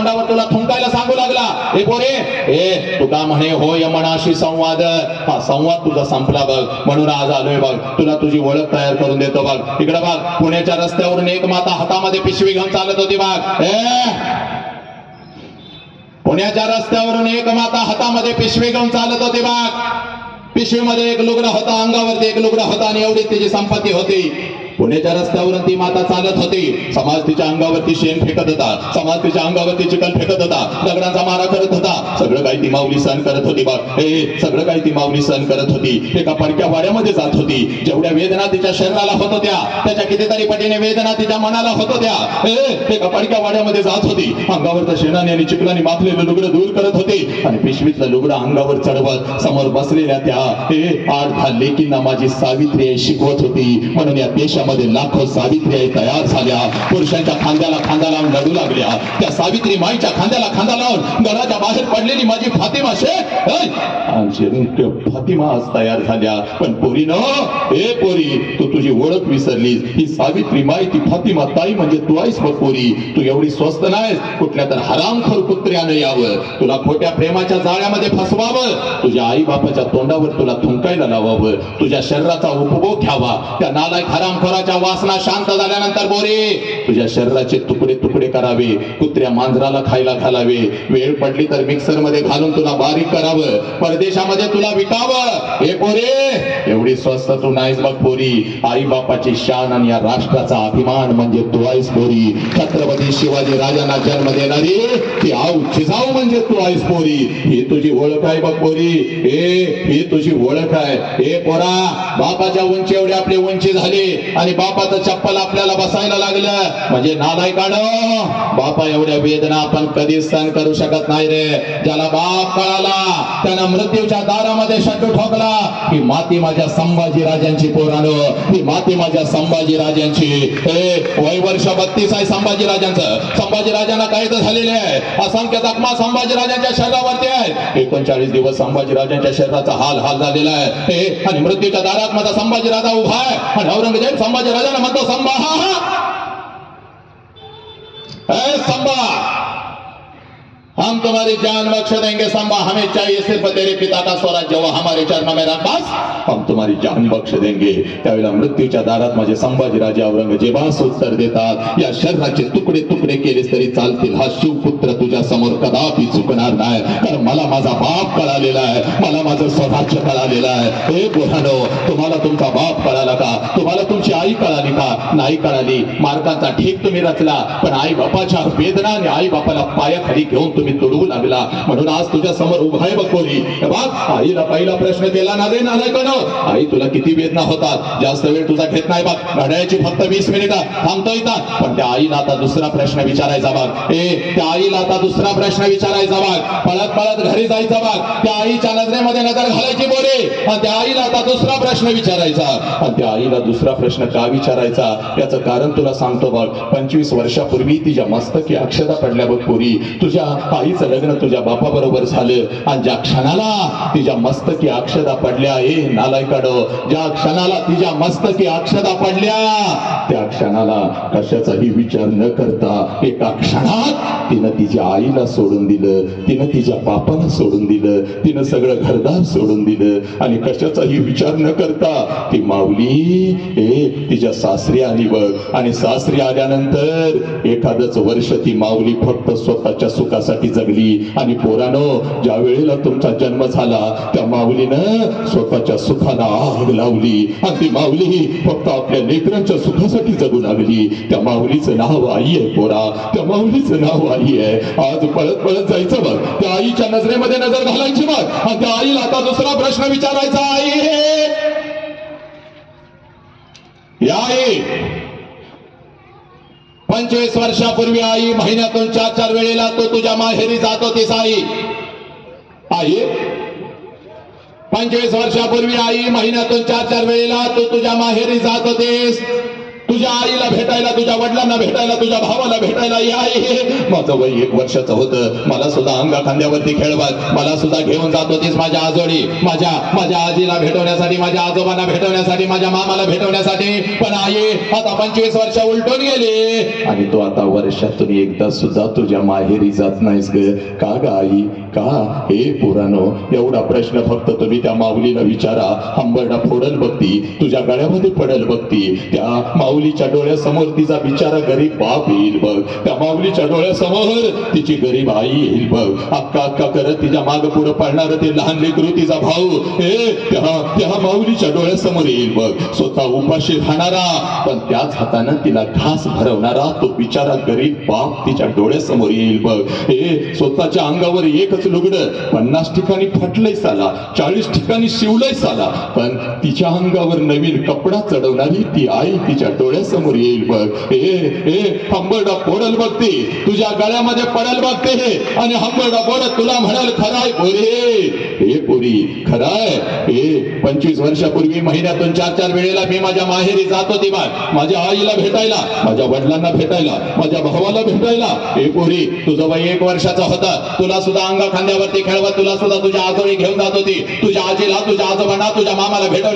तोंडावर तुला थुंकायला सांगू लागला. ए पोरे ए तुका म्हणे होय मनाशी संवाद. हा संवाद तुझा संपला बघ. म्हणून आज आलोय बघ. तुला तुझी ओळख तयार करून देतो बघ. इकडे बघ. पुण्याच्या रस्त्यावरून एक माता हातामध्ये पिशवी घेऊन चालत होती बघ. ए! पुण्याच्या रस्त्यावरून एक माता हातामध्ये पिशवी घेऊन चालत होती बघ. पिशवीमध्ये एक लुगडा होता अंगावरती एक लुगडा होता आणि एवढी तिची संपत्ती होती. पुण्याच्या रस्त्यावरून ती माता चालत होती. समाज तिच्या अंगावरती शेण फेकत होता. समाज तिच्या अंगावरती चिकन फेकत होता. दगडांचा मारा करत होता. सगळं काही ती माऊली सहन करत होती बघ. हे सगळं काही ती माऊली सहन करत होती. एका पडक्या वाड्यामध्ये जात होती. जेवढ्या वेदना तिच्या शरीराला होत होत्या त्याच्या कितीतरी पटीने वेदना तिच्या मनाला होत होत्या. हे एका पडक्या वाड्यामध्ये जात होती. अंगावरच्या शेणाने आणि चिखलाने माखलेलं लुगडं दूर करत होती. आणि पिशवीतलं लुगडं अंगावर चढवत समोर बसलेल्या त्या हे आठ दहा लेकींना माझी सावित्री शिकवत होती. म्हणून या देशामध्ये लाखो सावित्री आई तयार झाल्या. पुरुषांच्या खांद्याला खांदा लावून लढू लागल्या. त्या सावित्री माईच्या खांद्याला खांदा लावून घराच्या बाहेर पडलेली माझी फातिमा शे आमची फातिमा आज तयार झाल्या. पण पोरी न ए पोरी तू तुझी ओळख विसरलीस. ही सावित्री माई ती फातिमा ताई म्हणजे तू आईस बघ पोरी. तू एवढी स्वस्त नाहीस. कुठल्या तर हरामखोर कुत्र्यानं यावं. तुला खोट्या प्रेमाच्या जाळ्यामध्ये फसवावं. तुझ्या आई बापाच्या तोंडावर तुला थुंकायला लावावं. तुझ्या शरीराचा उपभोग घ्यावा. त्या नालायक हरामखोराच्या वासना शांत झाल्यानंतर बोरी. तुझ्या शरीराचे तुकडे तुकडे करावे कुत्र्या मांजराला खायला घालावे. वेळ पडली तर मिक्सरमध्ये घालून तुला बारीक करावं. परदेशामध्ये तुला विकावं हे पोरे एवढी स्वस्त तू नाहीस बघ पोरी. आई बापाची शान आणि या राष्ट्राचा अभिमान म्हणजे तू आईस पोरी. छत्रपती शिवाजी राजांना जन्म देणारी ती आऊ चिजाऊ म्हणजे तू आईस पोरी. ही तुझी ओळख आहे बघ पोरी. हे ही तुझी ओळख आहे. हे पोरा बापाच्या उंची एवढी आपली उंची झाली आणि बापाचं चप्पल आपल्याला बसायला लागलं. म्हणजे नादाय काढ बापा एवढ्या वेदना आपण कधीच सहन करू शकत नाही रे. ज्याला बाप कळाला त्यानं मृत्यूच्या दारामध्ये शट्टू ठोकला. ही माती माझ्या संभाजी राजांची पोरानं ही माती माझ्या संभाजी राजांची. हे वय वर्ष बत्तीस आहे संभाजी राजांचं. संभाजी राजांना काही तर झालेले आहे. असंख्य जखमा संभाजी राजांच्या शरीरावरती आहे एकोणचाळीस दिवस संभाजी राजांच्या शरीराचा हाल हाल झालेला आहे. हे आणि मृत्यूच्या दारात माझा संभाजी राजा उभा आहे. आणि औरंगजेब संभाजी राजांना म्हणतो संभा हा हा ए संभा हम तुम्हारी जान बख्श देंगे संभा हमें चाहिए सिर्फ तेरे पिता का स्वराज्य वो हमारे चरण में रख हम तुम्हारी जान बख्श देंगे। त्यावेळेला मृत्यूच्या दारात माझे संभाजीराजे औरंगजेबास उत्तर देतात या शरीराचे तुकडे तुकडे केलेस तरी चालतील. हा शिवपुत्र तुझ्या समोर कदापि चुकणार नाही. कारण मला माझा बाप कळालेला आहे. मला माझं स्वराज्य कळालेलं आहे. हे बोलानो तुम्हाला तुमचा बाप कळाला का? तुम्हाला तुमची आई कळाली का? नाही कळाली. मार्गाचा ठीक तुम्ही रचला पण आई बापाच्या वेदना आणि आई बापाला पायाखाली घेऊन तुम्ही तुडवू लागला. म्हणून आज तुझ्या समोर उभा आहे बकोरी बघ आईला पहिला प्रश्न केला ना रे नालाय कण आई तुला किती वेदना होतात. जास्त वेळ तुझा घेत नाही बघ. घड्याची फक्त वीस मिनिटं. थांबतो इथं. पण त्या आईला आता दुसरा प्रश्न विचारायचा बाग ए त्या आईला आता दुसरा प्रश्न विचारायचा बाग पळत पळत घरी जायचा बाग त्या आईच्या नजरेमध्ये नजर घालायची बोरे. आणि त्या आईला आता दुसरा प्रश्न विचारायचा. आणि त्या आईला दुसरा प्रश्न का विचारायचा? याचं कारण तुला सांगतो बघ. पंचवीस वर्षापूर्वी तिच्या मस्तकी अक्षता पडल्या बघ पोरी. तुझ्या आई आईचं लग्न तुझ्या बापाबरोबर झालं आणि ज्या क्षणाला तिच्या मस्तकी अक्षता पडल्या ए नालायकाडो ज्या क्षणाला तिच्या मस्तकी अक्षता पडल्या त्या क्षणाला कशाचाही विचार न करता एका क्षणात तिनं तिच्या आईला सोडून दिलं तिनं तिच्या बापाला सोडून दिलं तिनं सगळं घरदार सोडून दिलं. आणि कशाचाही विचार न करता ती माऊली ए तिच्या सासरी आली बघ. आणि सासरी आल्यानंतर एखादच वर्ष ती माऊली फक्त स्वतःच्या सुखासाठी जगली. आणि पोरानो ज्या वेळेला तुमचा जन्म झाला त्या माऊलीनं स्वतःच्या सुखाला आग लावली. आणि ती माऊली फक्त आपल्या लेकरांच्या सुखासाठी जगू लागली. त्या माऊलीचं नाव आई आहे पोरा. त्या माऊलीचं नाव आई आहे आज पळत पळत जायचं बघ. त्या आईच्या नजरेमध्ये नजर घालायची बघ. आणि त्या आईला आता दुसरा प्रश्न विचारायचा आई या आई. पंचवीस वर्षापूर्वी आई महिन्यातून चार चार वेळेला तो तुझ्या माहेरी जात होतीस आई. आई. पंचवीस वर्षापूर्वी आई महिन्यातून चार चार वेळेला तू तुझ्या माहेरी जात होतीस. तुझ्या आईला भेटायला तुझ्या वडिलांना भेटायला तुझ्या भावाला भेटायला या माझं वय एक वर्षाचं होतं. मला सुद्धा अंगा खांद्यावरती खेळवत मला सुद्धा घेऊन जात होतीस माझ्या आजोळी. माझ्या माझ्या आजीला भेटवण्यासाठी माझ्या आजोबांना भेटवण्यासाठी माझ्या मामाला भेटवण्यासाठी. पण आई आता पंचवीस वर्ष उलटून गेली. आणि तू आता वर्षातून एकदा सुद्धा तुझ्या माहेरी जात नाहीस ग. का ग आई? का? हे पुरानो एवढा प्रश्न फक्त तुम्ही त्या माऊलीला विचारा. हंबरडा फोडल बघती तुझ्या गळ्यामध्ये पडल बघती. त्या माऊलीच्या डोळ्यासमोर तिचा बिचारा गरीब बाप येईल बघ. त्या माऊलीच्या डोळ्यासमोर तिची गरीब आई येईल बघ. अक्का अक्का करत तिच्या माग पुढे पडणार ते लहान लेकरू तिचा भाऊ. हे त्या त्या माऊलीच्या डोळ्यासमोर येईल बघ. स्वतः उपाशी राहणारा पण त्याच हातानं तिला घास भरवणारा तो बिचारा गरीब बाप तिच्या डोळ्यासमोर येईल बघ. हे स्वतःच्या अंगावर एकच लुगड पन्नास ठिकाणी फटलंय साला चाळीस ठिकाणी शिवलंय साला पण तिच्या अंगावर नवीन कपडा चढवणारी ती आई तिच्या डोळ्या डोळ्यासमोर येईल बघ. हे हे हंबरडा फोडल बघते. तुझ्या गळ्यामध्ये पडल बघते आणि हंबरडा फोडत तुला म्हणाल खराय बोरे हे पोरी खराय. हे पंचवीस वर्षापूर्वी महिन्यातून चार चार वेळेला मी माझ्या माहेरी जात होती बा माझ्या आईला भेटायला माझ्या वडिलांना भेटायला माझ्या भावाला भेटायला. हे पोरी तुझा बाई एक वर्षाचा होता. तुला सुद्धा अंगा खांद्यावरती खेळवत तुला सुद्धा तुझ्या आजोळी घेऊन जात होती. तुझ्या आजीला तुझ्या आजोबांना तुझ्या मामाला भेटवलं.